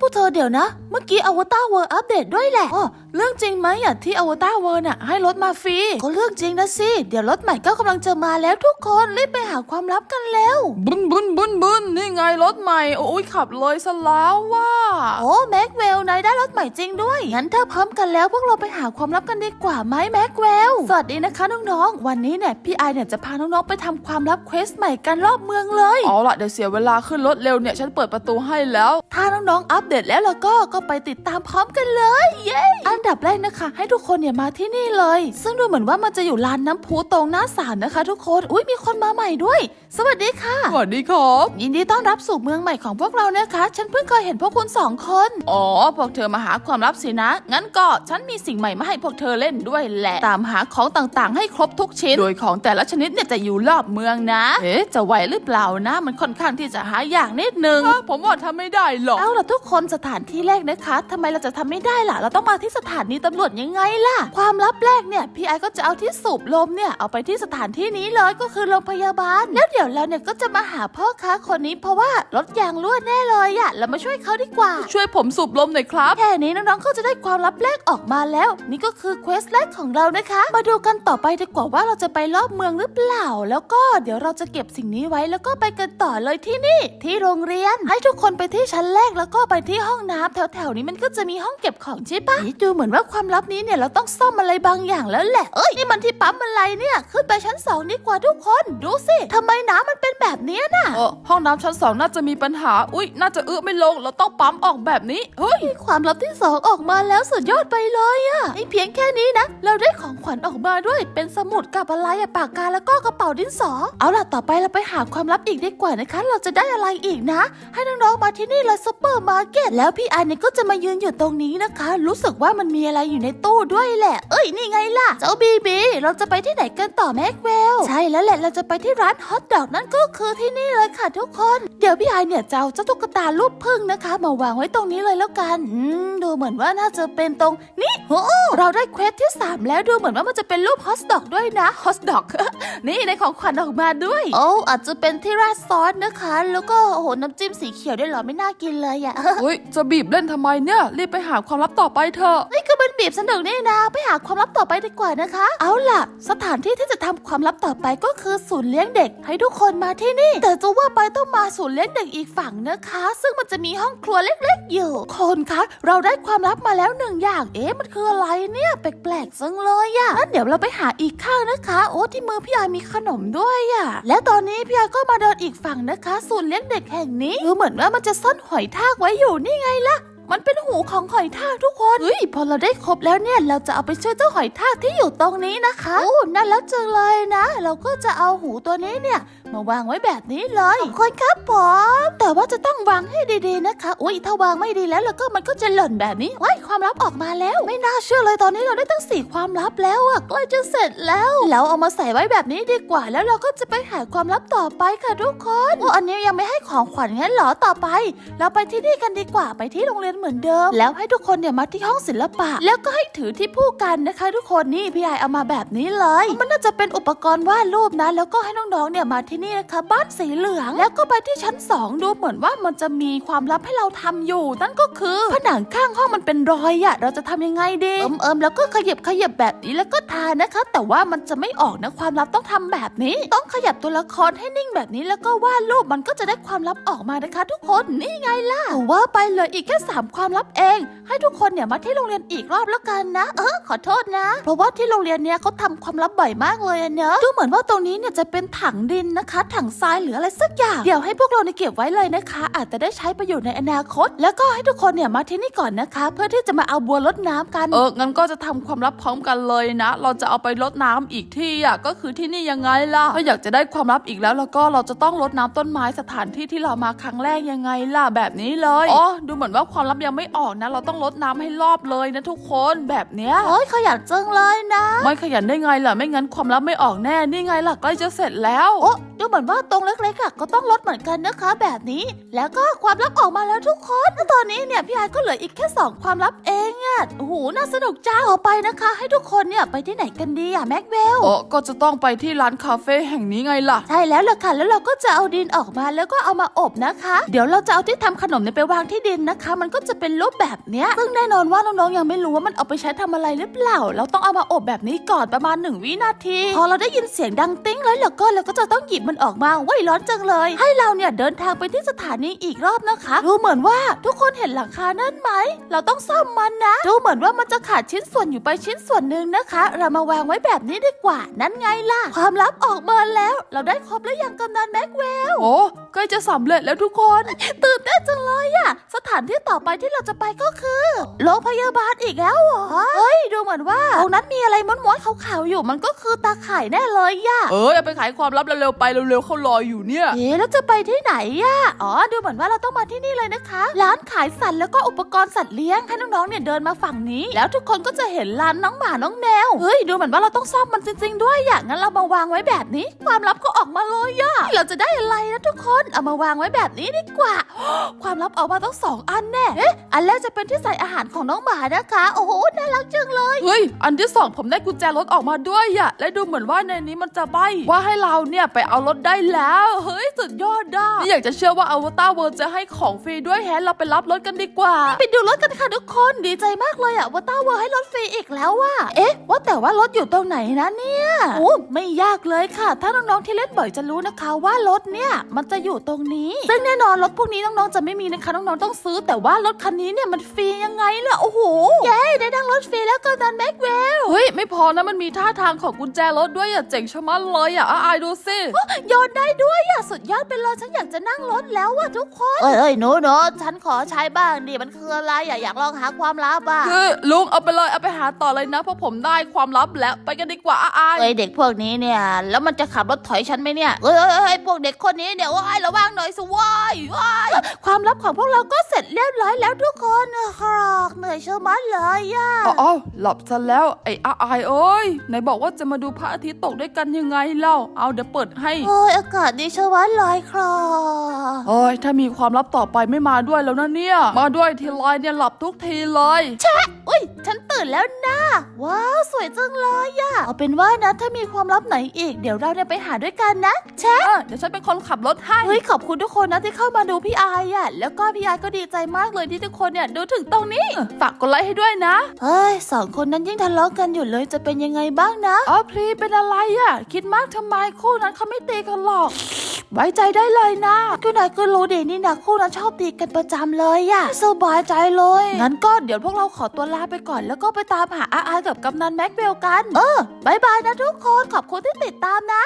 พวกเธอเดี๋ยวนะ เมื่อกี้อวตารเวิร์อัปเดตด้วยแหละอ๋อเรื่องจริงไหมอะที่อวตารเวิร์น่ะให้รถมาฟรีก็เรื่องจริงนะสิ เดี๋ยวรถใหม่ก็กำลังจะมาแล้วทุกคนรีบไปหาความลับกันแล้ว บุนบุนบุนบุนนี่ไงรถใหม่ โอ้ยขับเลยซะแล้วว่า โอ้แม็กเวลนายได้รถใหม่จริงด้วย งั้นถ้าพร้อมกันแล้วพวกเราไปหาความลับกันดีกว่าไหมแม็กเวลสวัสดีนะคะน้องๆ วันนี้เนี่ยพี่ไอเนี่ยจะพาน้องๆไปทำความลับเควสใหม่กันรอบเมืองเลย เอาล่ะเดี๋ยวเสียเวลาขึ้นรถเร็วเนี่ยฉันเปิดประตูให้แล้ว ถ้าน้องๆอัปเดตแล้วแล้วก็ก็ไปติดตามพร้อมกันเลย เย้อันดับแรกนะคะ ให้ทุกคนเนี่ยมาที่นี่เลย ซึ่งดูเหมือนว่ามันจะอยู่ลานน้ำพุตรงหน้าศาลนะคะ ทุกคนอุ้ยมีคนมาใหม่ด้วย สวัสดีค่ะ สวัสดีครับ ยินดีต้อนรับสู่เมืองใหม่ของพวกเรานะคะ ฉันเพิ่งเคยเห็นพวกคุณสองคน อ๋อ พวกเธอมาหาความลับสินะ งั้นก็ฉันมีสิ่งใหม่มาให้พวกเธอเล่นด้วยแหละ ตามหาของต่างๆ ให้ครบทุกชิ้น โดยของแต่ละชนิดเนี่ยจะอยู่รอบเมืองนะ เอ๊ะ จะไหวหรือเปล่านะ มันค่อนข้างที่จะหาอย่างนิดนึง ผมว่าทำไม่ได้หรอก เอาล่ะทุกคนสถานที่แรกนะคะทำไมเราจะทำไม่ได้ล่ะ เราต้องมาที่สถานีตำรวจยังไงล่ะ ความลับแรกเนี่ยพี่ไอก็จะเอาที่สูบลมเนี่ยเอาไปที่สถานที่นี้เลยก็คือโรงพยาบาล แล้วเดี๋ยวเราเนี่ยก็จะมาหาพ่อค้าคนนี้เพราะว่ารถยางรั่วแน่เลยอะเรามาช่วยเขาดีกว่า ช่วยผมสูบลมหน่อยครับแค่นี้น้องๆก็จะได้ความลับแรกออกมาแล้ว นี่ก็คือเควสแรกของเรานะคะ มาดูกันต่อไปดีกว่าว่าเราจะไปรอบเมืองหรือเปล่า แล้วก็เดี๋ยวเราจะเก็บสิ่งนี้ไว้แล้วก็ไปกันต่อเลยที่นี่ ที่โรงเรียน ให้ทุกคนไปที่ชั้นแรกแล้วก็ไปที่ห้องน้ำแถวๆนี้มันก็จะมีห้องเก็บของใช่ปะนี่ดูเหมือนว่าความลับนี้เนี่ยเราต้องซ่อมอะไรบางอย่างแล้วแหละ เอ้ยนี่มันที่ปั๊มอะไรเนี่ย ขึ้นไปชั้นสองดีกว่าทุกคน ดูสิทำไมน้ำมันเป็นแบบเนี้ยน่ะเออห้องน้ำชั้นสองน่าจะมีปัญหา อุ๊ยน่าจะอื้อไม่ลง เราต้องปั๊มออกแบบนี้ เฮ้ย ความลับที่สองออกมาแล้วสุดยอดไปเลยอะไอเพียงแค่นี้นะ เราได้ของขวัญออกมาด้วย เป็นสมุดกับอะไรอะปากกาแล้วก็กระเป๋าดินสอ เอาล่ะต่อไปเราไปหาความลับอีกดีกว่านะคะ เราจะได้อะไรอีกนะ ให้น้องๆมาที่นี่เลยซุปเปอร์มาร์เก็ตแล้วพี่อันเนี่ยก็จะมายืนอยู่ตรงนี้นะคะ รู้สึกว่ามันมีอะไรอยู่ในตู้ด้วยแหละ เอ้ยนี่ไงล่ะ เจ้าบีบีเราจะไปที่ไหนกันต่อแม็กเวลใช่แล้วแหละเราจะไปที่ร้านฮอทดอกนั่นก็คือที่นี่เลยค่ะทุกคน เดี๋ยวพี่ไอเนี่ยจะเอาเจ้าตุ๊กตารูปพึ่งนะคะ มาวางไว้ตรงนี้เลยแล้วกันอืมดูเหมือนว่าน่าจะเป็นตรงนี้โอ้เราได้เควสที่ 3 แล้วดูเหมือนว่ามันจะเป็นรูปฮอสดอกด้วยนะฮอสดอกนี่ในของขวัญออกมาด้วยโอ้อาจจะเป็นที่ราดซอสนะคะ แล้วก็โอ้โหน้ำจิ้มสีเขียวด้วยหรอไม่น่ากินเลยอะเฮ้ยจะบีบเล่นทำไมเนี่ย รีบไปหาความลับต่อไปเถอะเป็น บีบสนุกนี่นะ ไปหาความลับต่อไปดีกว่านะคะ เอาล่ะ สถานที่ที่จะทำความลับต่อไปก็คือศูนย์เลี้ยงเด็ก ให้ทุกคนมาที่นี่ แต่จะว่าไปต้องมาศูนย์เลี้ยงเด็กอีกฝั่งนะคะ ซึ่งมันจะมีห้องครัวเล็ก ๆ อยู่ คนคะ เราได้ความลับมาแล้วหนึ่งอย่าง เอ๊ะมันคืออะไรเนี่ยแปลกๆจังเลยอะงั้นเดี๋ยวเราไปหาอีกข้างนะคะ โอ้ที่มือพี่ยามีขนมด้วยอะและตอนนี้พี่ยาก็มาเดินอีกฝั่งนะคะ ศูนย์เลี้ยงเด็กแห่งนี้ดูเหมือนว่ามันจะซ่อนหอยทากไว้อยู่นี่ไงล่ะ มันเป็นหูของหอยทากทุกคนเฮ้ยพอเราได้ครบแล้วเนี่ยเราจะเอาไปช่วยเจ้าหอยทากที่อยู่ตรงนี้นะคะโอ้น่ารักจังเลยนะ เราก็จะเอาหูตัวนี้เนี่ย มาวางไว้แบบนี้เลยขอบคุณครับผม แต่ว่าจะต้องวางให้ดีๆนะคะ อุ้ยถ้าวางไม่ดีแล้วแล้วก็มันก็จะหล่นแบบนี้ว้ายความลับออกมาแล้ว ไม่น่าเชื่อเลยตอนนี้เราได้ตั้งสี่ความลับแล้วอะใกล้จะเสร็จแล้วแล้วเอามาใส่ไว้แบบนี้ดีกว่า แล้วเราก็จะไปหาความลับต่อไปค่ะทุกคนโอ้อันนี้ยังไม่ให้ของขวัญงั้นเหรอต่อไป เราไปที่นี่กันดีกว่าไปที่โรงเรียนเหมือนเดิม แล้วให้ทุกคนเนี่ยมาที่ห้องศิลปะ แล้วก็ให้ถือที่ผู้กันนะคะ ทุกคนนี่พี่ไอเอามาแบบนี้เลย มันน่าจะเป็นอุปกรณ์วาดรูปนะ แล้วก็ให้น้องๆเนี่ยมาที่นี่นะคะ บ้านสีเหลือง แล้วก็ไปที่ชั้นสองดูเหมือนว่ามันจะมีความลับให้เราทำอยู่ นั่นก็คือผนังข้างห้องมันเป็นรอยอะเราจะทำยังไงดีเอิมเอิมแล้วก็ขยับขยับแบบนี้แล้วก็ทานะคะ แต่ว่ามันจะไม่ออกนะความลับต้องทำแบบนี้ ต้องขยับตัวละครให้นิ่งแบบนี้แล้วก็วาดรูปมันก็จะได้ความลับออกมานะคะ ทุกคนนี่ไงล่ะว่าไปเลยอีกแค่สามความลับเอง ให้ทุกคนเนี่ยมาที่โรงเรียนอีกรอบแล้วกันนะ เออขอโทษนะ เพราะว่าที่โรงเรียนเนี่ยเขาทำความลับบ่อยมากเลยเนอะดูเหมือนว่าตรงนี้เนี่ยจะเป็นถังดินนะคะถังทรายหรืออะไรสักอย่าง เดี๋ยวให้พวกเราเนี่ยเก็บไว้เลยนะคะ อาจจะได้ใช้ประโยชน์ในอนาคต แล้วก็ให้ทุกคนเนี่ยมาที่นี่ก่อนนะคะ เพื่อที่จะมาเอาบัวรดน้ำกัน เอองั้นก็จะทำความลับพร้อมกันเลยนะ เราจะเอาไปรดน้ำอีกที่อะก็คือที่นี่ยังไงล่ะถ้าอยากจะได้ความลับอีกแล้วแล้วก็เราจะต้องรดน้ำต้นไม้สถานที่ที่เรามาครั้งแรกยังไงล่ะแบบนี้เลยอ๋อดูเหมือนว่าความลับยังไม่ออกนะ เราต้องรดน้ำให้รอบเลยนะทุกคนแบบเนี้ยโอ้ยขยันจังเลยนะ ไม่ขยันได้ไงล่ะไม่งั้นความลับไม่ออกแน่นี่ไงล่ะใกล้จะเสร็จแล้วโอ้ดูเหมือนว่าตรงเล็กๆอะก็ต้องลดเหมือนกันนะคะแบบนี้ แล้วก็ความลับออกมาแล้วทุกคนแล้วตอนนี้เนี่ยพี่ไอก็เหลืออีกแค่สองความลับเองอะโอ้โหน่าสนุกจ้าต่อไปนะคะ ให้ทุกคนเนี่ยไปที่ไหนกันดีอะแม็กเวลโอ้ก็จะต้องไปที่ร้านคาเฟ่แห่งนี้ไงล่ะ ใช่แล้วล่ะค่ะ แล้วเราก็จะเอาดินออกมาแล้วก็เอามาอบนะคะ เดี๋ยวเราจะเอาที่ทำขนมเนี่ยไปวางที่ดินนะคะ มันก็จะเป็นรูปแบบเนี้ยซึ่งแน่นอนว่าน้องๆยังไม่รู้ว่ามันเอาไปใช้ทำอะไรหรือเปล่า เราต้องเอามาอบแบบนี้ก่อนประมาณหนึ่งวินาที พอเราได้ยินเสียงดังติ้งแล้วเราก็เราก็จะต้องหยิบมันออกมาว้ายร้อนจังเลย ให้เราเนี่ยเดินทางไปที่สถานีอีกรอบนะคะ ดูเหมือนว่าทุกคนเห็นหลังคานั่นไหม เราต้องซ่อมมันนะ ดูเหมือนว่ามันจะขาดชิ้นส่วนอยู่ไปชิ้นส่วนหนึ่งนะคะ เรามาวางไว้แบบนี้ดีกว่า นั่นไงล่ะ ความลับออกมาแล้ว เราได้ครบแล้วยังกำนันแม็กเวล โอ้ใกล้จะสำเร็จแล้วทุกคน ตื่นเต้นจังเลยอะสถานที่ต่อไปที่เราจะไปก็คือโรงพยาบาลอีกแล้วเหรอ เฮ้ยดูเหมือนว่าตรงนั้นมีอะไรม้วนๆขาวๆอยู่ มันก็คือตาข่ายแน่เลยอะเอ้ยเอาไปขายความลับเร็วๆไปเร็วๆเขารออยู่เนี่ย เอ๊ะแล้วจะไปที่ไหนอะอ๋อ ดูเหมือนว่าเราต้องมาที่นี่เลยนะคะ ร้านขายสัตว์แล้วก็อุปกรณ์สัตว์เลี้ยงให้น้องๆเนี่ยเดินมาฝั่งนี้ แล้วทุกคนก็จะเห็นร้านน้องหมาน้องแมว เฮ้ย ดูเหมือนว่าเราต้องซ่อมมันจริง ๆ ด้วยอะงั้นเรามาวางไว้แบบนี้ ความลับก็ออกมาเลยอะเราจะได้อะไรนะทุกคน เอามาวางไว้แบบนี้ดีกว่า ความลับออกมาต้องสองอันแน่ เอ๊ะ อันแรกจะเป็นที่ใส่อาหารของน้องหมานะคะ โอ้โห น่ารักจังเลย เฮ้ย อันที่สองผมได้กุญแจรถออกมาด้วยอะและดูเหมือนว่าในนี้มันจะใบว่าให้เราเนี่ยไปเอารถได้แล้ว เฮ้ยสุดยอดด้าไม่อยากจะเชื่อว่าอวตารเวิร์จะให้ของฟรีด้วยแฮะเราไปรับรถกันดีกว่า ไปดูรถกันค่ะทุกคนดีใจมากเลยอะว่าต้าเวอร์ให้รถฟรีอีกแล้วว่ะเอ๊ะ ว่าแต่ว่ารถอยู่ตรงไหนนะเนี่ยโอ้ไม่ยากเลยค่ะ ถ้าน้องๆที่เล่นบ่อยจะรู้นะคะว่ารถเนี่ยมันจะอยู่ตรงนี้ ซึ่งแน่นอนรถพวกนี้น้องๆจะไม่มีนะคะน้องๆต้องซื้อ แต่ว่ารถคันนี้เนี่ยมันฟรียังไงล่ะโอ้โหเย้ได้นั่งรถฟรีแล้วก็นันแม็กเวลเฮ้ยไม่พอนะมันมีท่าทางของกุญแจรถด้วยอะเจ๋งชะมัดเลยอะอะอายดูสิโยนได้ด้วยอะสุดยอดไปเลยฉันอยากจะนั่งรถแล้วว่ะทุกคน เอ้ยเอ้ยหนูหนูฉันขอใช้บ้างดิมันคืออะไรอะอยากลองหาความลับอะคือลุงเอาไปเลยเอาไปหาต่อเลยนะเพราะผมได้ความลับแล้วไปกันดีกว่าอะอายเอ้ยเด็กพวกนี้เนี่ย แล้วมันจะขับรถถอยฉันไหมเนี่ยเอ้ยเอ้ยเอ้ยพวกเด็กคนนี้เนี่ยว้ายระวังหน่อยสิว้ายว้าย ความลับของพวกเราก็เสร็จเรียบร้อยแล้วทุกคนเออครอกเหนื่อยเชะมัดเลยอะอ๋ออ๋อหลับซะแล้วไอ้อาอายเอ้ยไหนบอกว่าจะมาดูพระอาทิตย์ตกด้วยกันยังไงเล่า เอาเดี๋ยวเปิดให้ โอ้ยอากาศดีเชะมัดเลยครอกโอ้ ยถ้ามีความลับต่อไปไม่มาด้วยแล้วนะเนี่ย มาด้วยทีไรเนี่ยหลับทุกทีเลยอุ้ย ฉันตื่นแล้วนะว้าวสวยจังเลยอะเอาเป็นว่านะถ้ามีความลับไหนอีกเดี๋ยวเราเนี่ยไปหาด้วยกันนะแชะเออเดี๋ยวฉันเป็นคนขับรถให้เฮ้ยขอบคุณทุกคนนะที่เข้ามาดูพี่อายอะแล้วก็พี่อายก็ดีใจมากเลยที่ทุกคนเนี่ยดูถึงตรงนี้ฝากกดไลค์ให้ด้วยนะเฮ้ยสองคนนั้นยิ่งทะเลาะกันอยู่เลยจะเป็นยังไงบ้างนะอ๋อพลีเป็นอะไรอะคิดมากทำไมคู่นั้นเขาไม่ตีกันหรอก ไว้ใจได้เลยนะก็นายก็รู้ดีนี่นะคู่นั้นชอบตีกันประจำเลยอะสบายใจเลย งั้นก็เดี๋ยวพวกเราขอตัวลาไปก่อน แล้วก็ไปตามหาอาอายกับกำนันแม็กเวลกัน เออบายบายนะทุกคน ขอบคุณที่ติดตามนะ